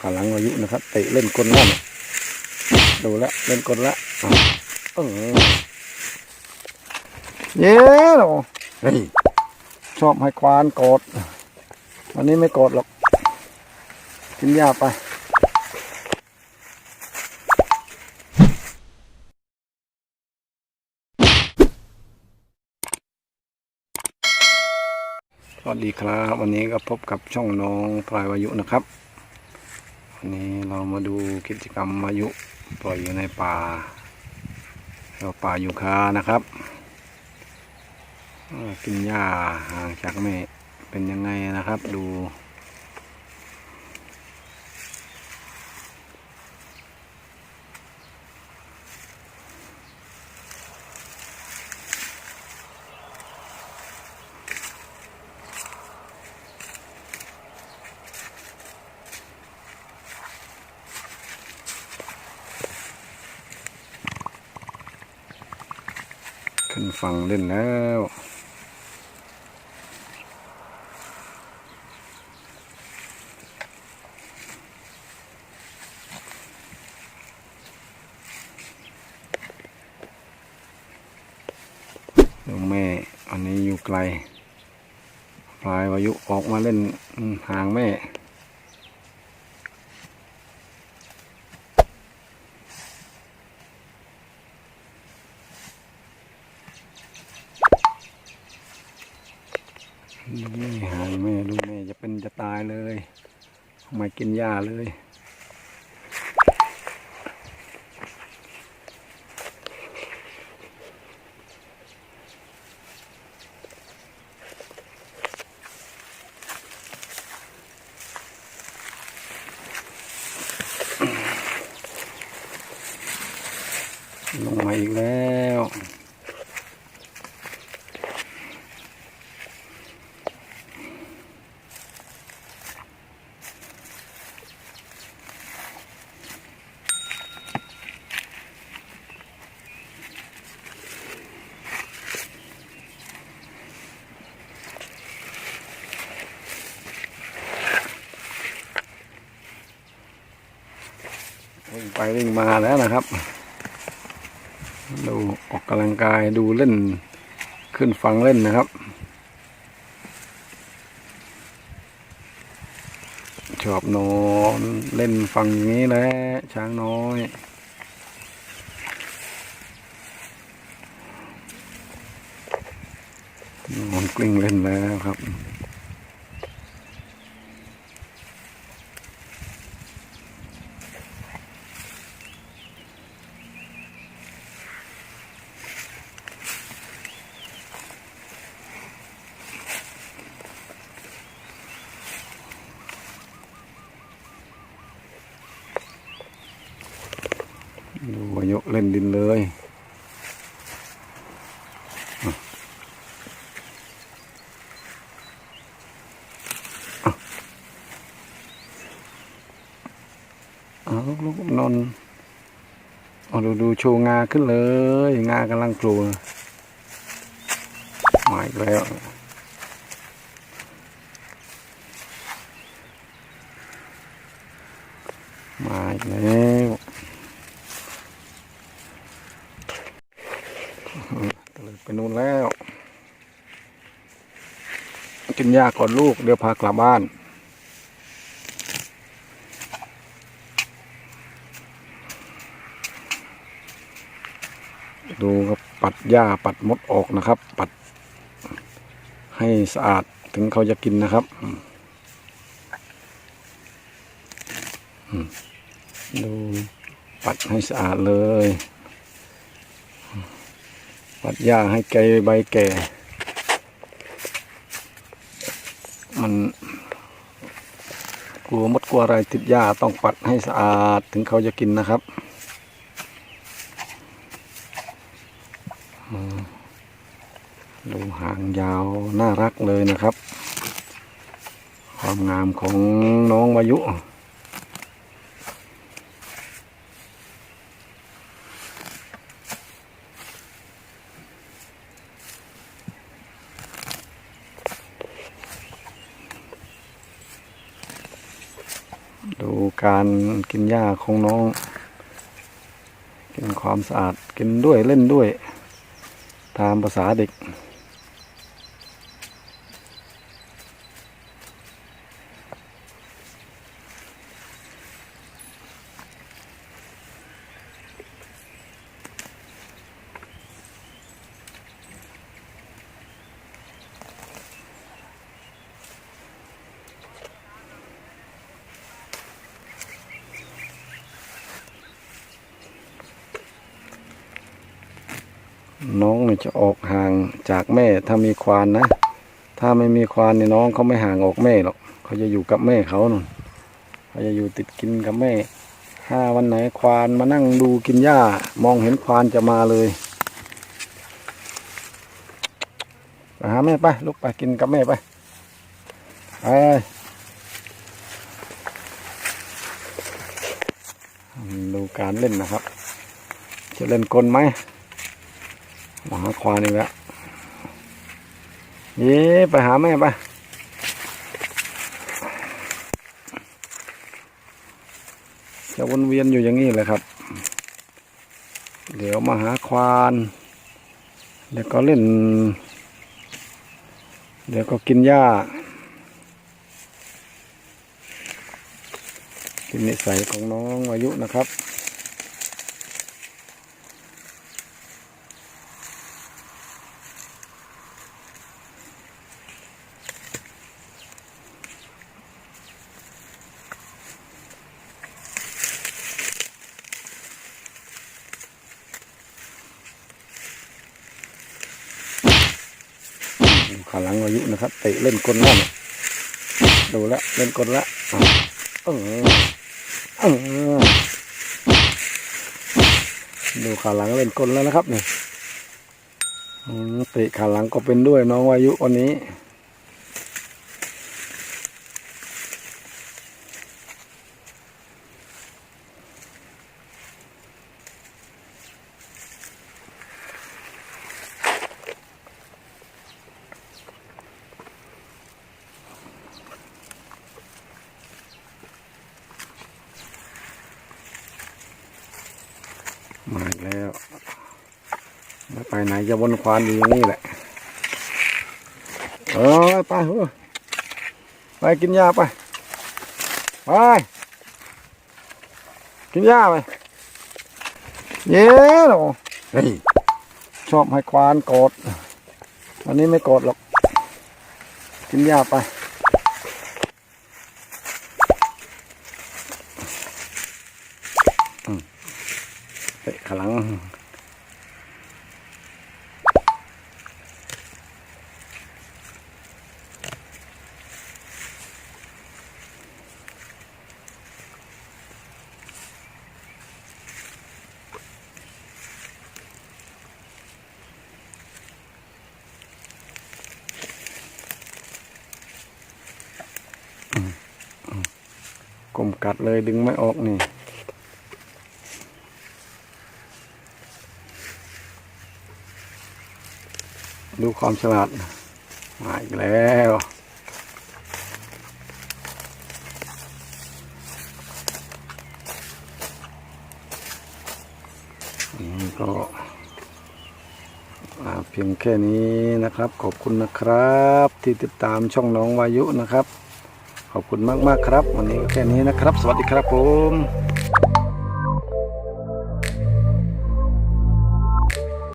ขาหลังวายุนะครับเตะเล่นกลล่นดูแลวเล่นกลละเออเย้หรอชอบให้ควานกอดวันนี้ไม่กอดหรอกกินหญ้าไปสวัสดีครับ วันนี้ก็พบกับช่องน้องพลายวายุนะครับ วันนี้เรามาดูกิจกรรมอายุปล่อยอยู่ในป่าเราป่าอยูคานะครับ กินหญ้าห่างจากแม่เป็นยังไงนะครับดู ขึ้นฝั่งเล่นแล้วลูกแม่ อันนี้อยู่ไกล ปลายวายุออกมาเล่นห่างแม่ ลูกแม่ ห่างแม่ลูแม่จะเป็นจะตายเลยไม่กินหญ้าเลยลงมาอีกแล้ว งไปวิ่งมาแล้วนะครับ ดูออกกำลังกายดูเล่นขึ้นฟังเล่นนะครับ ชอบนอนเล่นฟังอย่างนี้แหละช้างน้อยนอนกลิ้งเล่นแล้วครับ ล่นดินเลยอะอะเอาลูกๆนอนเอาดูดูโชว์งาขึ้นเลย งากำลังกลัวมาอีกแล้วมาอีกแล้วตะเลยไปนู่นแล้ว กินยาก่อนลูก เดี๋ยวพากลับบ้าน ดูครับปัดหญ้าปัดมดออกนะครับ ปัด ให้สะอาดถึงเขาจะกินนะครับดูปัดให้สะอาดเลย ปัดหญ้าให้แก่ใบแก่ มัน กลัวมดกลัวอะไรติดหญ้าต้องปัดให้สะอาดถึงเขาจะกินนะครับดูหางยาวน่ารักเลยนะครับ ความงามของน้องวายุ ดูการกินหญ้าของน้อง กินความสะอาดกินด้วยเล่นด้วย ตามภาษาเด็ก น้องเนี่ยจะออกห่างจากแม่ถ้ามีควานนะ ถ้าไม่มีควานเนี่ยน้องเขาไม่ห่างออกแม่หรอกเขาจะอยู่กับแม่เขานู่นเขาจะอยู่ติดกินกับแม่ ถ้าวันไหนควานมานั่งดูกินหญ้า มองเห็นควานจะมาเลยไปหาแม่ไปลุกไปกินกับแม่ไปไปดูการเล่นนะครับ จะเล่นกลไหม มาหาควานอีกแล้วเย้ไปหาแม่ไปจะวนเวียนอยู่อย่างนี้แหละครับ เดี๋ยวมาหาควาน เดี๋ยวก็เล่น เดี๋ยวก็กินหญ้ากินนิสัยของน้องอายุนะครับ ขาหลังอายุนะครับเตะเล่นกลแล้วเนี่ยดูแลวเล่นกลละเออเออดูขาหลังเล่นกลแล้วนะครับเนี่ยเตะขาหลังก็เป็นด้วยน้องวายุวันนี้ แล้วไม่ไปไหนจะวนควานอยู่อย่างนี้แหละ เออไปไปกินหญ้าไป ไป กินหญ้าไป เย้หรอเฮ้ยชอบให้ควานกรธวันนี้ไม่กรธหรอก กินหญ้าไป เตะขาหลัง กล มกัดเลยดึงไม่ออกนี่ ดูความฉลาด มาอีกแล้วนี่ก็เพียงแค่นี้นะครับ ขอบคุณนะครับ ที่ติดตามช่องน้องวายุนะครับ ขอบคุณมาก ๆ ครับ วันนี้ก็แค่นี้นะครับ สวัสดีครับผม